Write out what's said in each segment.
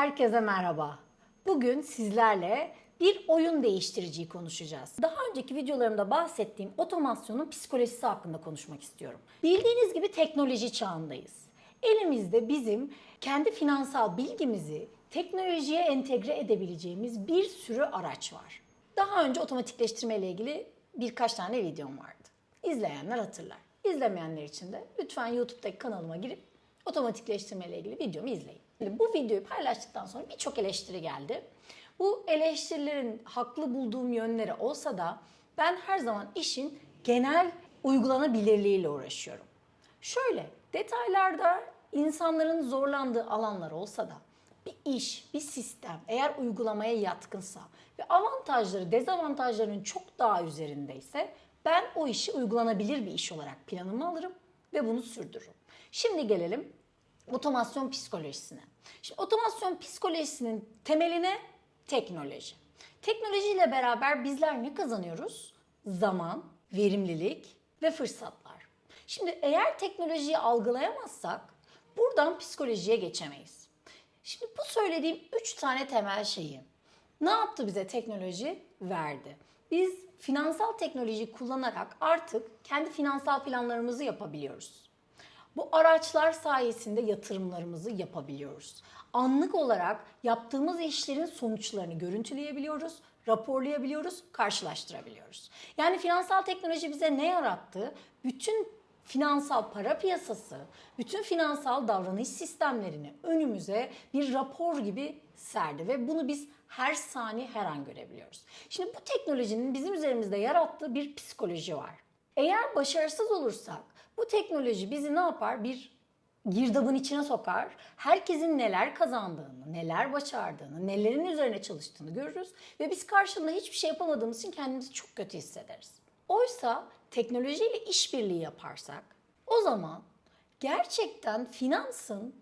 Herkese merhaba. Bugün sizlerle bir oyun değiştiriciyi konuşacağız. Daha önceki videolarımda bahsettiğim otomasyonun psikolojisi hakkında konuşmak istiyorum. Bildiğiniz gibi teknoloji çağındayız. Elimizde bizim kendi finansal bilgimizi teknolojiye entegre edebileceğimiz bir sürü araç var. Daha önce otomatikleştirme ile ilgili birkaç tane videom vardı. İzleyenler hatırlar. İzlemeyenler için de lütfen YouTube'daki kanalıma girip otomatikleştirme ile ilgili videomu izleyin. Şimdi bu videoyu paylaştıktan sonra birçok eleştiri geldi. Bu eleştirilerin haklı bulduğum yönleri olsa da ben her zaman işin genel uygulanabilirliğiyle uğraşıyorum. Şöyle detaylarda insanların zorlandığı alanlar olsa da bir iş, bir sistem eğer uygulamaya yatkınsa ve avantajları dezavantajlarının çok daha üzerindeyse ben o işi uygulanabilir bir iş olarak planımı alırım ve bunu sürdürürüm. Şimdi gelelim otomasyon psikolojisine. Şimdi otomasyon psikolojisinin temeline teknoloji. Teknolojiyle beraber bizler ne kazanıyoruz? Zaman, verimlilik ve fırsatlar. Şimdi eğer teknolojiyi algılayamazsak buradan psikolojiye geçemeyiz. Şimdi bu söylediğim üç tane temel şeyi ne yaptı bize teknoloji? Verdi. Biz finansal teknolojiyi kullanarak artık kendi finansal planlarımızı yapabiliyoruz. Bu araçlar sayesinde yatırımlarımızı yapabiliyoruz. Anlık olarak yaptığımız işlerin sonuçlarını görüntüleyebiliyoruz, raporlayabiliyoruz, karşılaştırabiliyoruz. Yani finansal teknoloji bize ne yarattı? Bütün finansal para piyasası, bütün finansal davranış sistemlerini önümüze bir rapor gibi serdi ve bunu biz her saniye her an görebiliyoruz. Şimdi bu teknolojinin bizim üzerimizde yarattığı bir psikoloji var. Eğer başarısız olursak bu teknoloji bizi ne yapar? Bir girdabın içine sokar. Herkesin neler kazandığını, neler başardığını, nelerin üzerine çalıştığını görürüz ve biz karşılığında hiçbir şey yapamadığımız için kendimizi çok kötü hissederiz. Oysa teknolojiyle işbirliği yaparsak o zaman gerçekten finansın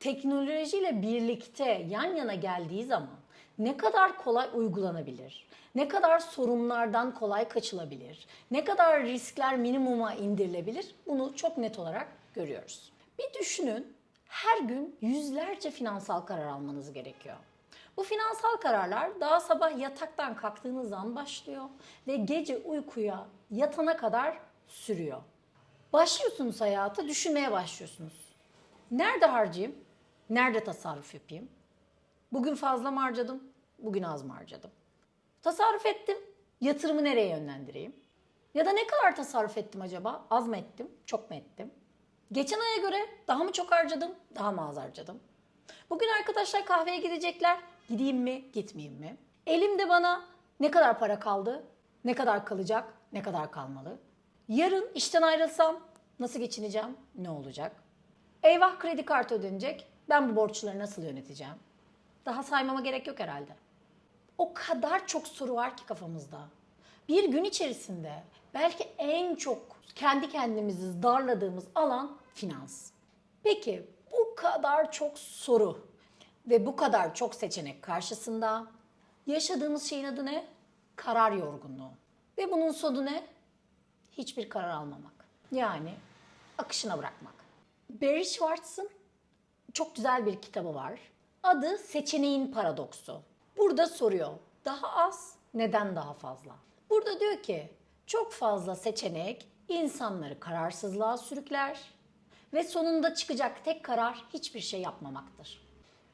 teknolojiyle birlikte yan yana geldiği zaman ne kadar kolay uygulanabilir, ne kadar sorunlardan kolay kaçılabilir, ne kadar riskler minimuma indirilebilir bunu çok net olarak görüyoruz. Bir düşünün her gün yüzlerce finansal karar almanız gerekiyor. Bu finansal kararlar daha sabah yataktan kalktığınız an başlıyor ve gece uykuya yatana kadar sürüyor. Başlıyorsunuz hayata, düşünmeye başlıyorsunuz. Nerede harcayayım? Nerede tasarruf yapayım? Bugün fazla mı harcadım? Bugün az mı harcadım? Tasarruf ettim. Yatırımı nereye yönlendireyim? Ya da ne kadar tasarruf ettim acaba? Az mı ettim? Çok mu ettim? Geçen aya göre daha mı çok harcadım? Daha mı az harcadım? Bugün arkadaşlar kahveye gidecekler. Gideyim mi? Gitmeyeyim mi? Elimde bana ne kadar para kaldı? Ne kadar kalacak? Ne kadar kalmalı? Yarın işten ayrılsam nasıl geçineceğim? Ne olacak? Eyvah kredi kartı ödenecek. Ben bu borçları nasıl yöneteceğim? Daha saymama gerek yok herhalde. O kadar çok soru var ki kafamızda. Bir gün içerisinde belki en çok kendi kendimizi darladığımız alan finans. Peki bu kadar çok soru ve bu kadar çok seçenek karşısında yaşadığımız şeyin adı ne? Karar yorgunluğu. Ve bunun sonu ne? Hiçbir karar almamak. Yani akışına bırakmak. Barry Schwartz'ın çok güzel bir kitabı var. Adı Seçeneğin Paradoksu. Burada soruyor. Daha az, neden daha fazla? Burada diyor ki çok fazla seçenek insanları kararsızlığa sürükler ve sonunda çıkacak tek karar hiçbir şey yapmamaktır.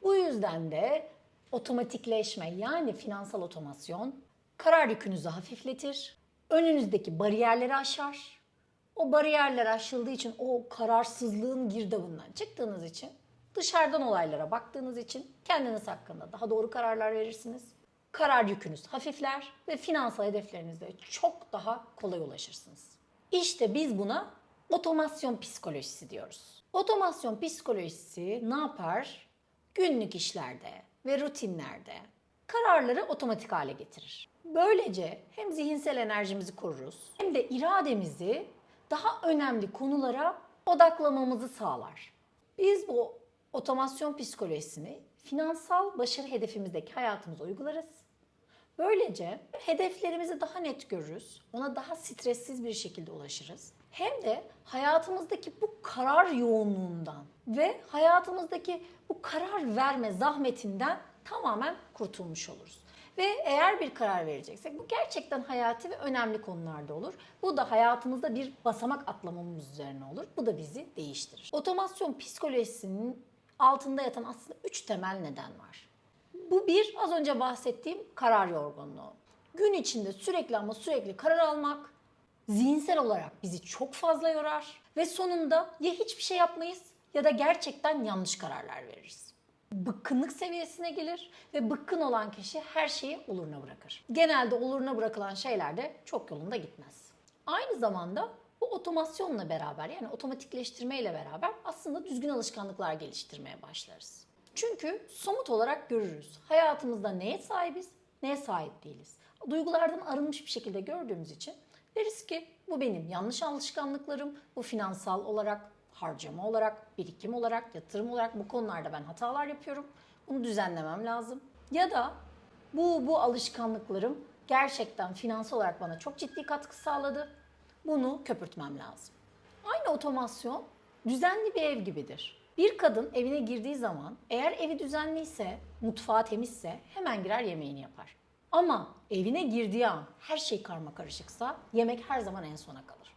Bu yüzden de otomatikleşme yani finansal otomasyon karar yükünüzü hafifletir, önünüzdeki bariyerleri aşar. O bariyerler aşıldığı için o kararsızlığın girdabından çıktığınız için dışarıdan olaylara baktığınız için kendiniz hakkında daha doğru kararlar verirsiniz. Karar yükünüz hafifler ve finansal hedeflerinize çok daha kolay ulaşırsınız. İşte biz buna otomasyon psikolojisi diyoruz. Otomasyon psikolojisi ne yapar? Günlük işlerde ve rutinlerde kararları otomatik hale getirir. Böylece hem zihinsel enerjimizi koruruz hem de irademizi daha önemli konulara odaklamamızı sağlar. Biz bu otomasyon psikolojisini finansal başarı hedefimizdeki hayatımıza uygularız. Böylece hedeflerimizi daha net görürüz, ona daha stressiz bir şekilde ulaşırız. hem de hayatımızdaki bu karar yoğunluğundan ve hayatımızdaki bu karar verme zahmetinden tamamen kurtulmuş oluruz. Ve eğer bir karar vereceksek bu gerçekten hayati ve önemli konularda olur. Bu da hayatımızda bir basamak atlamamız üzerine olur. Bu da bizi değiştirir. Otomasyon psikolojisinin altında yatan aslında üç temel neden var. Bu bir az önce bahsettiğim karar yorgunluğu. Gün içinde sürekli ama sürekli karar almak zihinsel olarak bizi çok fazla yorar ve sonunda ya hiçbir şey yapmayız ya da gerçekten yanlış kararlar veririz. Bıkkınlık seviyesine gelir ve bıkkın olan kişi her şeyi oluruna bırakır. Genelde oluruna bırakılan şeyler de çok yolunda gitmez. Aynı zamanda bu otomasyonla beraber yani otomatikleştirmeyle beraber aslında düzgün alışkanlıklar geliştirmeye başlarız. Çünkü somut olarak görürüz. Hayatımızda neye sahibiz, neye sahip değiliz. Duygulardan arınmış bir şekilde gördüğümüz için deriz ki bu benim yanlış alışkanlıklarım, bu finansal olarak, harcama olarak, birikim olarak, yatırım olarak bu konularda ben hatalar yapıyorum. Bunu düzenlemem lazım. Ya da bu bu alışkanlıklarım gerçekten finansal olarak bana çok ciddi katkı sağladı. Bunu köpürtmem lazım. Aynı otomasyon düzenli bir ev gibidir. Bir kadın evine girdiği zaman eğer evi düzenliyse, mutfağı temizse hemen girer yemeğini yapar. Ama evine girdiği an her şey karma karışıksa yemek her zaman en sona kalır.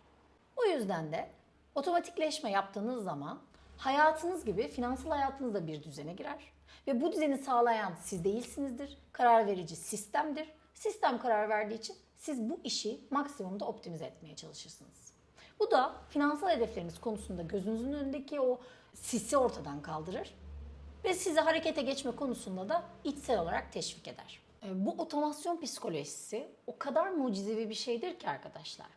O yüzden de otomatikleşme yaptığınız zaman hayatınız gibi finansal hayatınız da bir düzene girer. Ve bu düzeni sağlayan siz değilsinizdir. Karar verici sistemdir. Sistem karar verdiği için siz bu işi maksimumda optimize etmeye çalışırsınız. Bu da finansal hedefleriniz konusunda gözünüzün önündeki o sisi ortadan kaldırır ve sizi harekete geçme konusunda da içsel olarak teşvik eder. E, Bu otomasyon psikolojisi o kadar mucizevi bir şeydir ki arkadaşlar.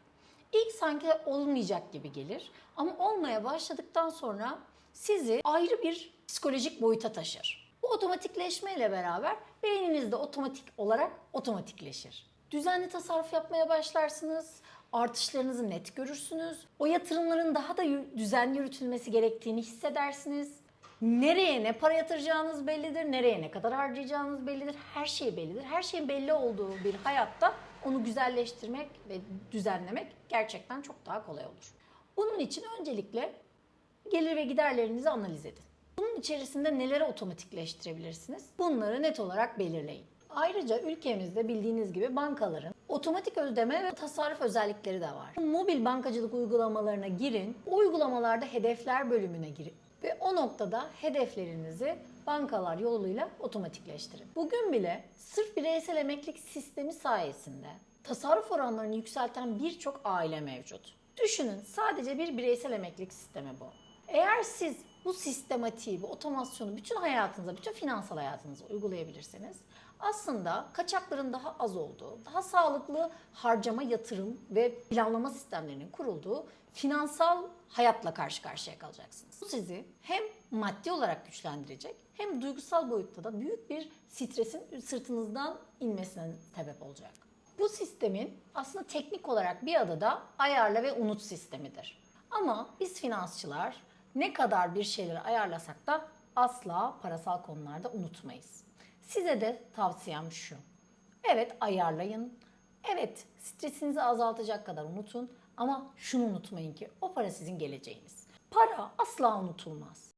İlk sanki olmayacak gibi gelir ama olmaya başladıktan sonra sizi ayrı bir psikolojik boyuta taşır. Bu otomatikleşmeyle beraber beyninizde otomatik olarak otomatikleşir. Düzenli tasarruf yapmaya başlarsınız, artışlarınızı net görürsünüz. O yatırımların daha da düzenli yürütülmesi gerektiğini hissedersiniz. Nereye ne para yatıracağınız bellidir, nereye ne kadar harcayacağınız bellidir, her şey bellidir. Her şeyin belli olduğu bir hayatta onu güzelleştirmek ve düzenlemek gerçekten çok daha kolay olur. Bunun için öncelikle gelir ve giderlerinizi analiz edin. Bunun içerisinde neleri otomatikleştirebilirsiniz? Bunları net olarak belirleyin. Ayrıca ülkemizde bildiğiniz gibi bankaların otomatik ödeme ve tasarruf özellikleri de var. Mobil bankacılık uygulamalarına girin, uygulamalarda hedefler bölümüne girin ve o noktada hedeflerinizi bankalar yoluyla otomatikleştirin. Bugün bile sırf bireysel emeklilik sistemi sayesinde tasarruf oranlarını yükselten birçok aile mevcut. Düşünün sadece bir bireysel emeklilik sistemi bu. Eğer siz bu sistematiği, bu otomasyonu bütün hayatınıza, bütün finansal hayatınıza uygulayabilirseniz aslında kaçakların daha az olduğu, daha sağlıklı harcama, yatırım ve planlama sistemlerinin kurulduğu finansal hayatla karşı karşıya kalacaksınız. Bu sizi hem maddi olarak güçlendirecek hem duygusal boyutta da büyük bir stresin sırtınızdan inmesine sebep olacak. Bu sistemin aslında teknik olarak bir adı da ayarla ve unut sistemidir. Ama biz finansçılar ne kadar bir şeyleri ayarlasak da asla parasal konularda unutmayız. Size de tavsiyem şu. Evet ayarlayın. Evet stresinizi azaltacak kadar unutun ama şunu unutmayın ki o para sizin geleceğiniz. Para asla unutulmaz.